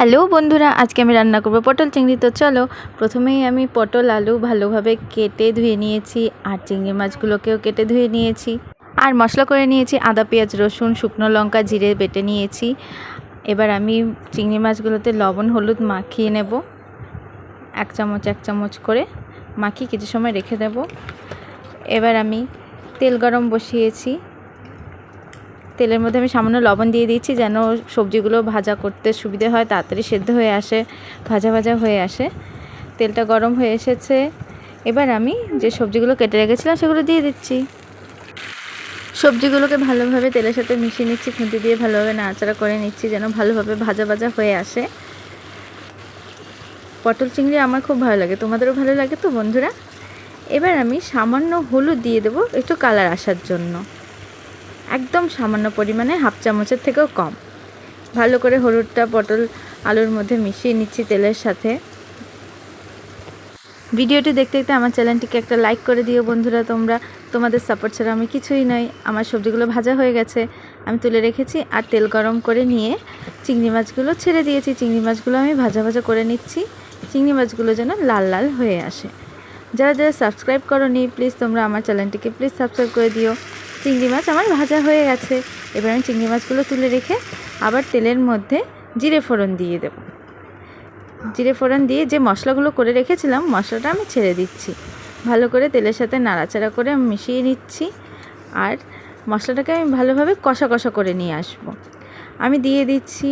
Hello বন্ধুরা, আজকে আমি রান্না করব পটল চিংড়ি। তো চলো, প্রথমেই আমি পটল, আলু ভালোভাবে কেটে ধুয়ে নিয়েছি, আর চিংড়ি মাছগুলোকেও কেটে ধুয়ে নিয়েছি। আর মশলা করে নিয়েছি আদা, পেঁয়াজ, রসুন, শুকনো লঙ্কা, জিরে বেটে নিয়েছি। এবার আমি চিংড়ি মাছগুলোতে লবণ, হলুদ মাখিয়ে নেব। এক চামচ এক চামচ করে মাখিয়ে কিছু সময় রেখে দেব। এবার আমি তেল গরম বসিয়েছি। তেলের মধ্যে আমি সামান্য লবণ দিয়ে দিচ্ছি যেন সবজিগুলো ভাজা করতে সুবিধে হয়, তাড়াতাড়ি সেদ্ধ হয়ে আসে, ভাজা ভাজা হয়ে আসে। তেলটা গরম হয়ে এসেছে। এবার আমি যে সবজিগুলো কেটে রেখেছিলাম সেগুলো দিয়ে দিচ্ছি। সবজিগুলোকে ভালোভাবে তেলের সাথে মিশিয়ে নিচ্ছি খুঁটি দিয়ে ভালোভাবে নাড়াচাড়া করে নিচ্ছি যেন ভালোভাবে ভাজা ভাজা হয়ে আসে। পটল চিংড়ি আমার খুব ভালো লাগে, তোমাদেরও ভালো লাগে তো বন্ধুরা? এবার আমি সামান্য হলুদ দিয়ে দেবো একটু কালার আসার জন্য। একদম সামান্য পরিমাণে হাফ চামচের থেকেও কম। ভালো করে হলুদটা, পটল, আলুর মধ্যে মিশিয়ে নিচ্ছি তেলের সাথে। ভিডিওটি দেখতে দেখতে আমার চ্যানেলটিকে একটা লাইক করে দিও বন্ধুরা। তোমরা, তোমাদের সাপোর্ট ছাড়া আমি কিছুই নই। আমার সবজিগুলো ভাজা হয়ে গেছে। আমি তুলে রেখেছি আর তেল গরম করে নিয়ে চিংড়ি মাছগুলো ছেড়ে দিয়েছি। চিংড়ি মাছগুলো আমি ভাজা ভাজা করে নিচ্ছি। চিংড়ি মাছগুলো যেন লাল লাল হয়ে আসে। যারা যারা সাবস্ক্রাইব করো প্লিজ তোমরা আমার চ্যানেলটিকে প্লিজ সাবস্ক্রাইব করে দিও। চিংড়ি মাছ আমার ভাজা হয়ে গেছে। এবার আমি চিংড়ি মাছগুলো তুলে রেখে আবার তেলের মধ্যে জিরে ফোড়ন দিয়ে দেব। জিরে ফোড়ন দিয়ে যে মশলাগুলো করে রেখেছিলাম, মশলাটা আমি ছেড়ে দিচ্ছি। ভালো করে তেলের সাথে নাড়াচাড়া করে মিশিয়ে নিচ্ছি আর মশলাটাকে আমি ভালোভাবে কষা কষা করে নিয়ে আসব। আমি দিয়ে দিচ্ছি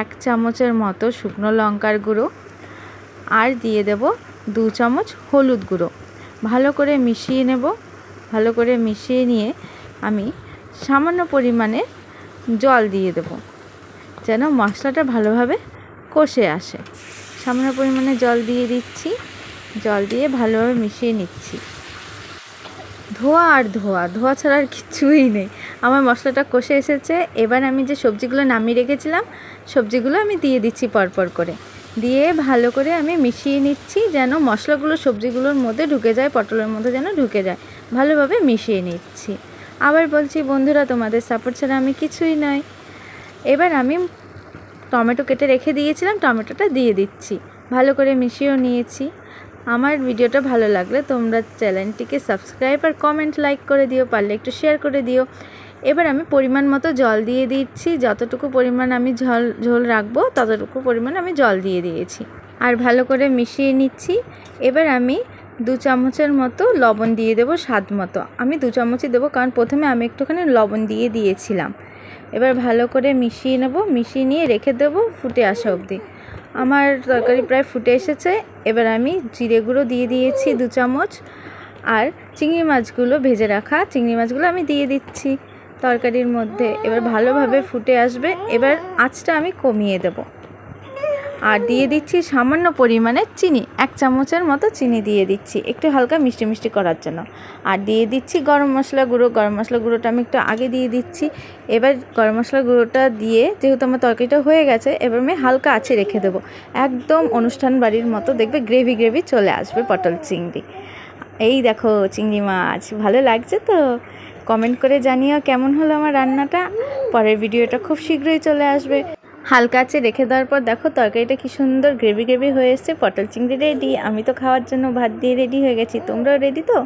এক চামচের মতো শুকনো লঙ্কার গুঁড়ো আর দিয়ে দেব দু চামচ হলুদ গুঁড়ো। ভালো করে মিশিয়ে নেব। ভালো করে মিশিয়ে নিয়ে আমি সামান্য পরিমাণে জল দিয়ে দেব, যেন মশলাটা ভালোভাবে কষে আসে। সামান্য পরিমাণে জল দিয়ে দিচ্ছি, জল দিয়ে ভালোভাবে মিশিয়ে নিচ্ছি। ধোয়া আর ধোয়া ধোয়া ছাড়া আর কিছুই নেই। আমার মশলাটা কষে এসেছে, এবার আমি যে সবজিগুলো নামিয়ে রেখেছিলাম, সবজিগুলো আমি দিয়ে দিচ্ছি পরপর করে। দিয়ে ভালো করে আমি মিশিয়ে নিচ্ছি, যেন মশলাগুলো সবজিগুলোর মধ্যে ঢুকে যায়, পটলের মধ্যে যেন ঢুকে যায়। ভালোভাবে মিশিয়ে নিচ্ছি। আবার বলছি, বন্ধুরা, তোমাদের সাপোর্ট ছাড়া আমি কিছুই নয় এবার আমি টমেটো কেটে রেখে দিয়েছিলাম, টমেটোটা দিয়ে দিচ্ছি। ভালো করে মিশিয়েও নিয়েছি। আমার ভিডিওটা ভালো লাগলে তোমরা চ্যানেলটিকে সাবস্ক্রাইব আর কমেন্ট লাইক করে দিও, পারলে একটু শেয়ার করে দিও। এবার আমি পরিমাণ মতো জল দিয়ে দিচ্ছি। যতটুকু পরিমাণ আমি ঝোল ঝোল রাখব, ততটুকু পরিমাণ আমি জল দিয়ে দিয়েছি। আর ভালো করে মিশিয়ে নিচ্ছি। এবার আমি দু চামচের মতো লবণ দিয়ে দেবো স্বাদ মতো। আমি দু চামচই দেবো কারণ প্রথমে আমি একটুখানি লবণ দিয়ে দিয়েছিলাম। এবার ভালো করে মিশিয়ে নেব, মিশিয়ে নিয়ে রেখে দেবো ফুটে আসা অবধি। আমার তরকারি প্রায় ফুটে এসেছে। এবার আমি জিরে গুঁড়ো দিয়ে দিয়েছি দু চামচ। আর চিংড়ি মাছগুলো ভেজে রাখা চিংড়ি মাছগুলো আমি দিয়ে দিচ্ছি তরকারির মধ্যে। এবার ভালোভাবে ফুটে আসবে। এবার আঁচটা আমি কমিয়ে দেবো। আর দিয়ে দিচ্ছি সামান্য পরিমাণে চিনি। এক চামচের মতো চিনি দিয়ে দিচ্ছি, একটু হালকা মিষ্টি মিষ্টি করার জন্য। আর দিয়ে দিচ্ছি গরম মশলা গুঁড়ো। গরম মশলা গুঁড়োটা আমি একটু আগে দিয়ে দিচ্ছি। এবার গরম মশলা গুঁড়োটা দিয়ে যেহেতু আমার তরকারিটা হয়ে গেছে, এবার আমি হালকা আছে রেখে দেবো। একদম অনুষ্ঠান বাড়ির মতো দেখবে গ্রেভি গ্রেভি চলে আসবে পটল চিংড়ি। এই দেখো চিংড়ি মাছ, ভালো লাগছে তো? কমেন্ট করে জানিও কেমন হলো আমার রান্নাটা। পরের ভিডিওটা খুব শীঘ্রই চলে আসবে। হালকা আছে রেখে দেওয়ার পর দেখো তরকারিটা কি সুন্দর গ্রেভি গ্রেভি হয়ে এসছে। পটল চিংড়ি রেডি আমি তো খাওয়ার জন্য ভাত দিয়ে রেডি হয়ে গেছি। তোমরাও রেডি তো?